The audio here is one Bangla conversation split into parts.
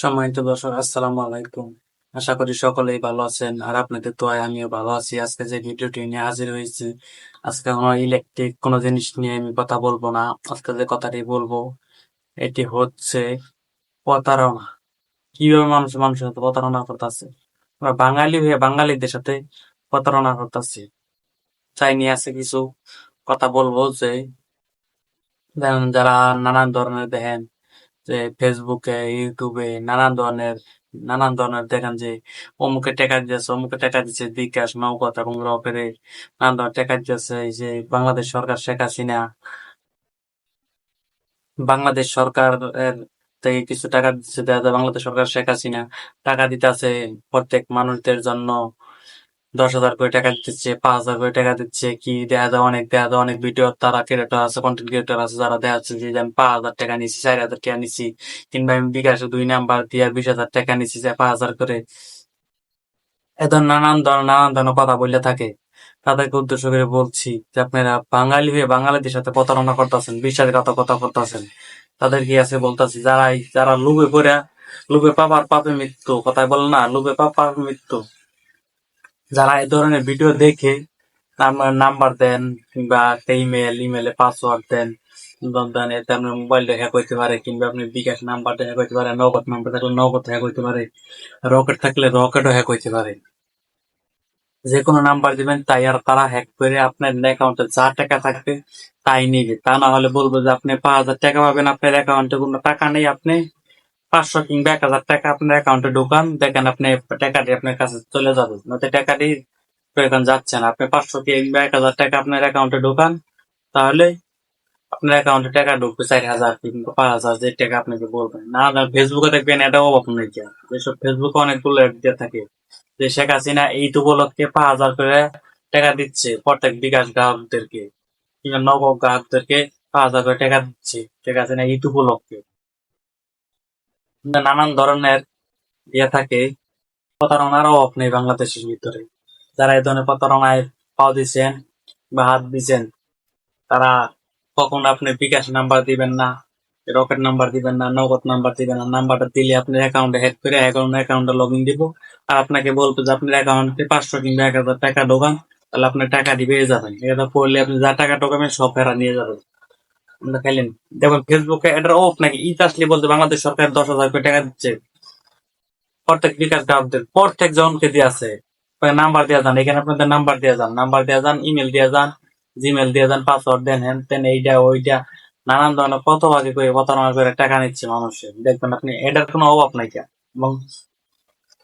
সম্মানিত দর্শক, আসসালামু আলাইকুম। আশা করি সকলেই ভালো আছেন, আর আপনাদের দোয়ায় আমিও ভালো আছি। আজকে যে ভিডিওটি নিয়ে হাজির হয়েছি, আজকে কোনো ইলেকট্রিক কোনো জিনিস নিয়ে আমি কথা বলব না। আজকে যে কথাটি বলব, এটি হচ্ছে প্রতারণা। কীভাবে মানুষ, মানুষের সাথে প্রতারণা করতেছে? আমরা বাঙালি হয়ে বাঙালিদের সাথে প্রতারণা করতেছি। তাই নিয়ে আছে কিছু কথা বলব যে যারা নানান ধরনের দেখেন যে ফেসবুকে ইউটিউবে নানান ধরনের নানান ধরনের দেখেন যে অমুকে টাকা দিয়েছে অমুকে টাকা দিচ্ছে বিকাশ নৌকত এবং রকেরে নানান ধরনের টাকা দিয়েছে এই যে বাংলাদেশ সরকার শেখ হাসিনা, বাংলাদেশ সরকার থেকে কিছু টাকা দিচ্ছে বাংলাদেশ সরকার শেখ হাসিনা টাকা দিতেছে প্রত্যেক মানুষদের জন্য। দশ হাজার করে টাকা দিচ্ছে, পাঁচ হাজার করে টাকা দিচ্ছে, কি দেখা যায়, অনেক দেখা যায়, অনেক ভিডিও তারা ক্রিয়েটর আছে কন্টেন্ট ক্রিয়েটর আছে, যারা দেখা যাচ্ছে যে আমি পাঁচ হাজার টাকা নিছি, চার হাজার টাকা নিছি। কিংবা আমি বিকাশে দুই নাম্বার দিয়ে বিশ হাজার টাকা নিছি যে পাঁচ হাজার করে। এত নানান ধরনের নানান ধরনের কথা বললে থাকে। তাদেরকে উদ্দেশ্য করে বলছি যে আপনারা বাঙালি হয়ে বাঙালিদের সাথে প্রতারণা করতেছেন, বিশ্বাসঘাতকতা করতেছেন। তাদের কি আছে বলতেছি? যারা যারা লোভে পড়ে, লোভে পাপার পাপে মৃত্যু। কথায় বলে না, লোভে পাপার মৃত্যু। যারা এই ধরনের ভিডিও দেখে নাম্বার দেন কিংবা একটা ইমেল ইমেলে পাসওয়ার্ড দেন দেন মোবাইলটা হ্যাক হইতে পারে কিংবা আপনি বিকাশ নাম্বারটা হ্যাক হইতে পারে, নগদ নাম্বার থাকলে নগদ হ্যাক হইতে পারে রকেট থাকলে রকেটও হ্যাক হইতে পারে। যে কোনো নাম্বার দিবেন, তাই আর তারা হ্যাক করে আপনার অ্যাকাউন্টে যা টাকা থাকবে, তাই নিবে। তা না হলে বলব যে আপনি পাঁচ হাজার টাকা পাবেন, আপনার অ্যাকাউন্টে কোনো টাকা নেই, আপনি পাঁচশো কিংবা এক হাজার টাকা আপনার অ্যাকাউন্টে ঢোকান, দেখেন আপনি টাকাটি আপনার কাছে চলে যাবে। নয়তো টাকাটি এখন যাচ্ছে না। আপনি পাঁচশো কিংবা এক হাজার টাকা আপনার অ্যাকাউন্টে ঢোকান, তাহলে আপনার অ্যাকাউন্টে টাকা ঢুকবে চার হাজার কিংবা পাঁচ হাজার, যে টাকা আপনাকে বলবেন। না না ফেসবুকে দেখবেন এটা অভাব নেই যেসব ফেসবুকে অনেকগুলো অ্যাড দিয়ে থাকে, যে শেখ হাসিনা এই উপলক্ষে পাঁচ হাজার করে টাকা দিচ্ছে প্রত্যেক বিকাশ গ্রাহকদেরকে, কিংবা নব গ্রাহকদেরকে পাঁচ হাজার করে টাকা দিচ্ছে শেখ হাসিনা ঈদ উপলক্ষে। নানান ধরনের ইয়ে থাকে। প্রতারণার অভাব নেই বাংলাদেশের ভিতরে। যারা এই ধরনের প্রতারণায় পাও দিচ্ছেন বা হাত দিচ্ছেন তারা কখন আপনি বিকাশ নাম্বার দিবেন না, রকেট নাম্বার দিবেন না, নগদ নাম্বার দিবেন না, নাম্বারটা দিলে আপনার অ্যাকাউন্টে হ্যাক করে অ্যাকাউন্ট অ্যাকাউন্টে লগ ইন দিব। আর আপনাকে বলব যে আপনার অ্যাকাউন্টে পাঁচশো কিংবা এক হাজার টাকা ঢোকান, তাহলে আপনার টাকা দিবে যাবেন। এটা পড়লে আপনি যা টাকা ঢোকাবেন সব ফেরা নিয়ে যাবেন। খাইলেন দেখুন ফেসবুকে এটার অফ নাকি? ঈদ আসলে বলতে বাংলাদেশ সরকার দশ হাজার করে টাকা দিচ্ছে। প্রত্যেক বিকাশ গ্রাহকদের, প্রত্যেক জনকে দিয়ে আছে। নাম্বার দেওয়া যান, এখানে আপনাদের নাম্বার দেওয়া যান। নাম্বার দেওয়া যান ইমেল দেওয়া যান জিমেল দিয়ে যান পাসওয়ার্ড দেন, হ্যান তেন এইটা ওইটা নানান ধরনের কত ভাগে করে প্রতারণা করে টাকা নিচ্ছে মানুষের। দেখবেন আপনি, এটার কোনো অভাব নাই এবং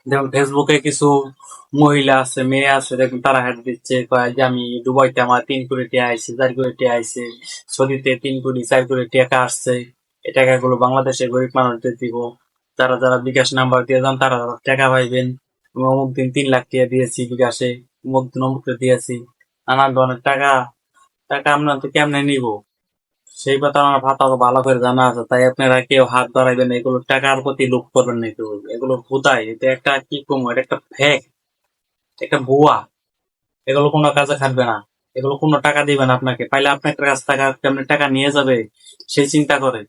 দেখুন ফেসবুকে কিছু মহিলা আছে, মেয়ে আছে, দেখুন তারা হেড দিচ্ছে, কয় যে আমি দুবাইতে আমার তিন কোটি টাকা আইছে, চার কোটি টাকা আইছে, সৌদিতে তিন কোটি, চার কোটি টাকা আসছে, এই টাকাগুলো বাংলাদেশের গরিব মানুষদের দিব। যারা যারা বিকাশ নাম্বার দিয়ে যান, তারা তারা টাকা পাইবেন। অমুক দিন তিন লাখ টাকা দিয়েছি বিকাশে, অমুক দিন অমুকটা দিয়েছি। নানান ধরনের টাকা টাকা আমরা তো কেমনে নিব? সেই কথা আমার ভাতা ভালো করে জানা আছে, তাই আপনারা কেউ হাত বাড়াইবেন এগুলো টাকার প্রতি লোক করবেন না কেউ। এগুলো ভুতাই, এটা একটা কি কম, এটা একটা ফেক একটা ভুয়া। এগুলো কোনো কাজে খাটবে না। এগুলো কোনো টাকা দিবে না আপনাকে। পাইলে আপনার কাছ টাকা কেমনে টাকা নিয়ে যাবে সেই চিন্তা করে।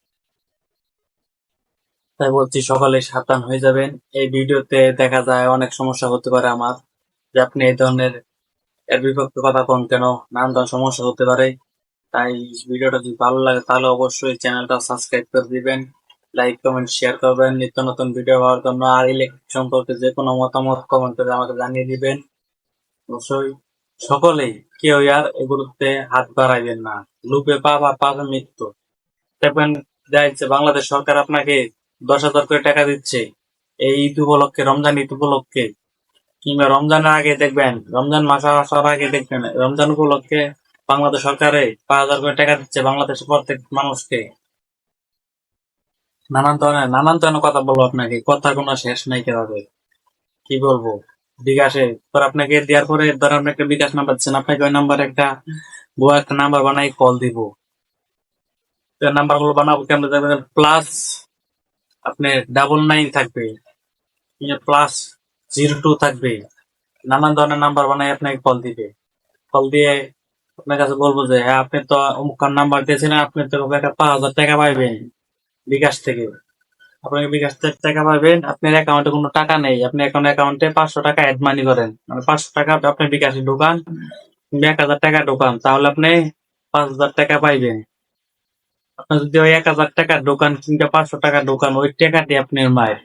তাই বলছি, সকালে সাবধান হয়ে যাবেন। এই ভিডিওতে দেখা যায় অনেক সমস্যা হতে পারে আমার, যে আপনি এই ধরনের এর বিপক্ষে কথা কোন কেন? নানান ধরনের সমস্যা হতে পারে। তাই ভিডিওটা যদি ভালো লাগে, তাহলে অবশ্যই চ্যানেলটা সাবস্ক্রাইব করে দিবেন, লাইক, কমেন্ট শেয়ার করবেন, নিত্য নতুন ভিডিও পাওয়ার জন্য, আর ইলেকট্রিক সম্পর্কে যে কোনো মতামত কমেন্ট করে আমাকে জানিয়ে দিবেন। অবশ্যই সকলেই কেউ আর এগুলোতে হাত বাড়াইবেন না। লুপে পাবা পাবে মৃত্যু। দেখবেন যাইছে বাংলাদেশ সরকার আপনাকে দশ হাজার করে টাকা দিচ্ছে। এই ঈদ উপলক্ষে, রমজান ঈদ উপলক্ষে। কিংবা রমজানের আগে দেখবেন, রমজান মাস আসার আগে দেখবেন, রমজান উপলক্ষে বাংলাদেশ সরকারে পাঁচ হাজার করে টাকা দিচ্ছে বাংলাদেশের প্রত্যেক মানুষকে। নানান ধরনের নানান ধরনের কথা বলব আপনাকে কথা কোনো শেষ নাই কেভাবে? কি বলব? বিকাশে পর আপনাকে দেওয়ার পরে ধর আপনি একটা বিকাশ নাম্বার দিচ্ছেন, আপনাকে ওই নাম্বার একটা ভুয়া একটা নাম্বার বানাই কল দিব। নাম্বারগুলো বানাবো কেমন প্লাস আপনি ডাবল নাইন থাকবে প্লাস জিরো টু থাকবে, নানান ধরনের নাম্বার বানাই আপনাকে কল দিবে। কল দিয়ে আপনার কাছে বলব যে হ্যাঁ আপনি তো অমুক নাম্বার দিয়েছেন, আপনি তো একটা পাঁচ হাজার টাকা পাইবেন বিকাশ থেকে। আপনি বিকাশ থেকে টাকা পাবেন আপনার অ্যাকাউন্টে কোনো টাকা নেই। আপনি এখন অ্যাকাউন্টে পাঁচশো টাকা অ্যাড মানি করেন। মানে পাঁচশো টাকা আপনি বিকাশে ঢোকান এক হাজার টাকা ঢোকান তাহলে আপনি পাঁচ হাজার টাকা পাইবেন। আপনি যদি ওই এক হাজার টাকা ঢোকান কিংবা পাঁচশো টাকা ঢোকান ওই টাকা দিয়ে আপনার মায়ের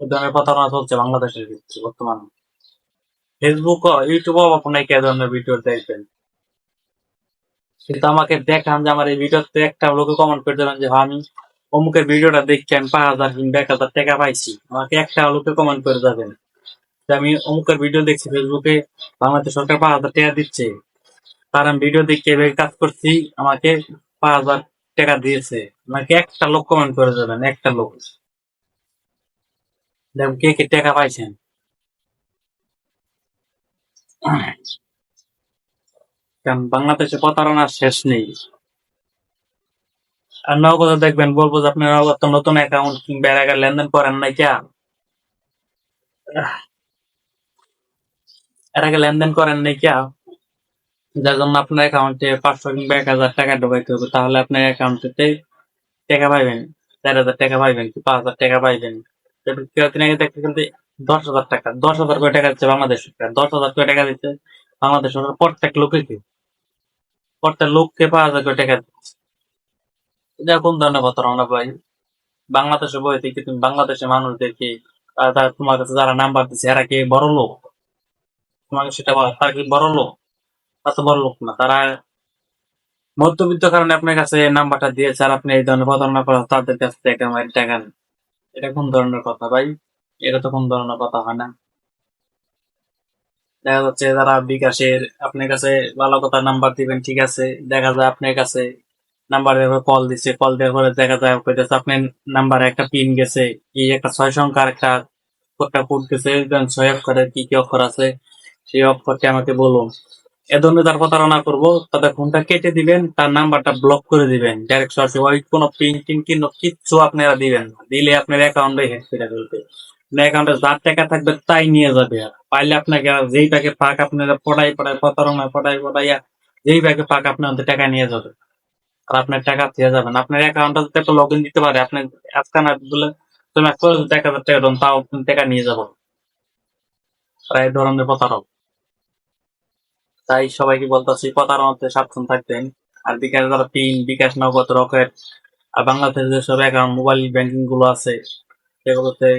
ধরনের প্রতারণা চলছে বাংলাদেশের ভিতরে বর্তমানে। ফেসবুক ও ইউটিউবও আপনি কে ধরনের ভিডিও দেখবেন। কিন্তু আমাকে দেখান যে আমার এই ভিডিওতে একটা লোকে কমেন্ট করে দেবেন যে হ্যাঁ, আমি অমুকের ভিডিওটা দেখছি আমি পাঁচ হাজার কিংবা এক হাজার টাকা পাইছি। আমাকে একটা লোকে কমেন্ট করে যাবেন আমি অমুকের ভিডিও দেখছি ফেসবুকে বাংলাদেশ সরকার পাঁচ হাজার টাকা দিচ্ছে। তার আমি ভিডিও দেখে এভাবে কাজ করছি আমাকে পাঁচ হাজার টাকা দিয়েছে। আমাকে একটা লোক কমেন্ট করে যাবেন একটা লোক। দেখুন কে কে টাকা পাইছেন। কারণ বাংলাদেশে প্রতারণার শেষ নেই। আর নগদে দেখবেন, বলব যে আপনি নগদ নতুন অ্যাকাউন্ট কিংবা এর আগে লেনদেন করেন নাই কিয়া এর আগে লেনদেন করেন নাই কিয়া যার জন্য আপনার অ্যাকাউন্টে পাঁচশো কিংবা এক হাজার টাকা ঢোকাইতে হবে, তাহলে আপনার অ্যাকাউন্টে টাকা পাইবেন, চার হাজার টাকা পাইবেন কি পাঁচ হাজার টাকা পাইবেন। এবার কেউ দিন আগে দেখতে কিন্তু দশ হাজার টাকা, দশ হাজার করে টাকা দিচ্ছে বাংলাদেশ সরকার, দশ হাজার করে টাকা দিচ্ছে বাংলাদেশ সরকার প্রত্যেক লোককে প্রত্যেক লোককে হাজার করে টাকা এটা কোন ধরনের প্রতারণা ভাই। বাংলাদেশে বই থেকে তুমি বাংলাদেশের মানুষদেরকে তোমার কাছে যারা নাম্বার দিচ্ছে এরা কি বড় লোক? তোমাকে সেটা বলা, তারা কি বড় লোক? তারা তো বড় লোক না, তারা মধ্যবিত্ত কারণে আপনার কাছে নাম্বারটা দিয়েছে, আর আপনি এই ধরনের প্রতারণা করেন তাদের কাছ থেকে টাকা। এটা কোন ধরনের কথা ভাই? এটা তো কোন ধরনের কথা হয় না। দেখা যাচ্ছে যারা বিকাশের, আপনার কাছে ভালো কথা নাম্বার দিবেন, ঠিক আছে? দেখা যায় আপনার কাছে নাম্বার দেওয়ার কল দিচ্ছে কল দেওয়ার পরে দেখা যায় কইতেছে আপনার নাম্বারে একটা পিন গেছে কি একটা ছয় সংখ্যার একটা একটা কোড গেছে ছয় অক্ষরের কি কি অক্ষর আছে, সেই অক্ষরটি আমাকে বলুন। এ ধরনের তার প্রতারণা করব, তাদের ফোনটা কেটে দিবেন, তার নাম্বারটা ব্লক করে দিবেন। ডাইরেক্ট সরাসরি কোনো পিন টিন কিনো, কিচ্ছু আপনারা দিবেন দিলে আপনার অ্যাকাউন্টে হ্যাক করে ফেলবে। অ্যাকাউন্টে যার টাকা থাকবে তাই নিয়ে যাবে আর। পাইলে আপনাকে যেই ব্যাগে পাক আপনারা পড়াই পড়াই, প্রতারণা পড়াই পড়াইয়া যেই ব্যাগে পাক আপনার টাকা নিয়ে যাবে। আর আপনার টাকা দিয়ে যাবেন। আপনার অ্যাকাউন্টটা যদি একটা লগ ইন দিতে পারে। আপনি আজকে না তুমি এক হাজার টাকা দেন, তাও টাকা নিয়ে যাব আর এই ধরনের প্রতারক। তাই সবাইকে বলতেছি, প্রতারণাতে সাবধান থাকতেন আর বিকাশ যারা পিন বিকাশ নগদ, রকেট, আর বাংলাদেশের যেসব অ্যাকাউন্ট মোবাইল ব্যাংকিংগুলো আছে, সেগুলোতে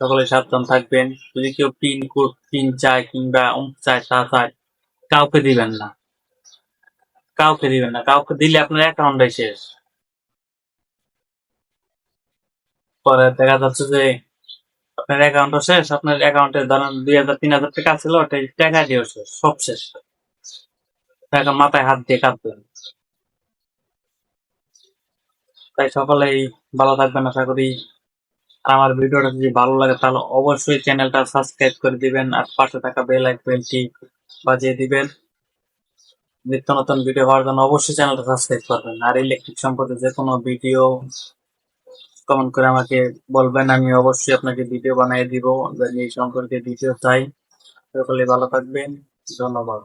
সকলে সাবধান থাকবেন। যদি কেউ পিন কোড পিন চায় কিংবা অমুক চায়, তা চায়, কাউকে দিবেন না। কাউকে দিবেন না। কাউকে দিলে আপনার অ্যাকাউন্টটাই শেষ। পরে দেখা যাচ্ছে যে আপনার অ্যাকাউন্টও শেষ, আপনার অ্যাকাউন্টে ধরেন দুই হাজার, তিন হাজার টাকা ছিল, ওটাই টাকা দিয়েও শেষ, সব শেষ। টাকা মাথায় হাত দিয়ে কাঁদবেন। তাই সকলেই ভালো থাকবেন, আশা করি আর আমার ভিডিওটা যদি ভালো লাগে, তাহলে অবশ্যই চ্যানেলটা সাবস্ক্রাইব করে দিবেন, আর পাশে থাকা বেল আইকনটি বাজিয়ে দিবেন। নিত্য নতুন ভিডিও হওয়ার জন্য অবশ্যই চ্যানেলটা সাবস্ক্রাইব করবেন। আর ইলেকট্রিক সম্পর্কে যে কোনো ভিডিও কমেন্ট করে আমাকে বলবেন, আমি অবশ্যই আপনাকে ভিডিও বানিয়ে দিব। যদি এই সম্পর্কে ভিডিও চাই সকলে ভালো থাকবেন। ধন্যবাদ।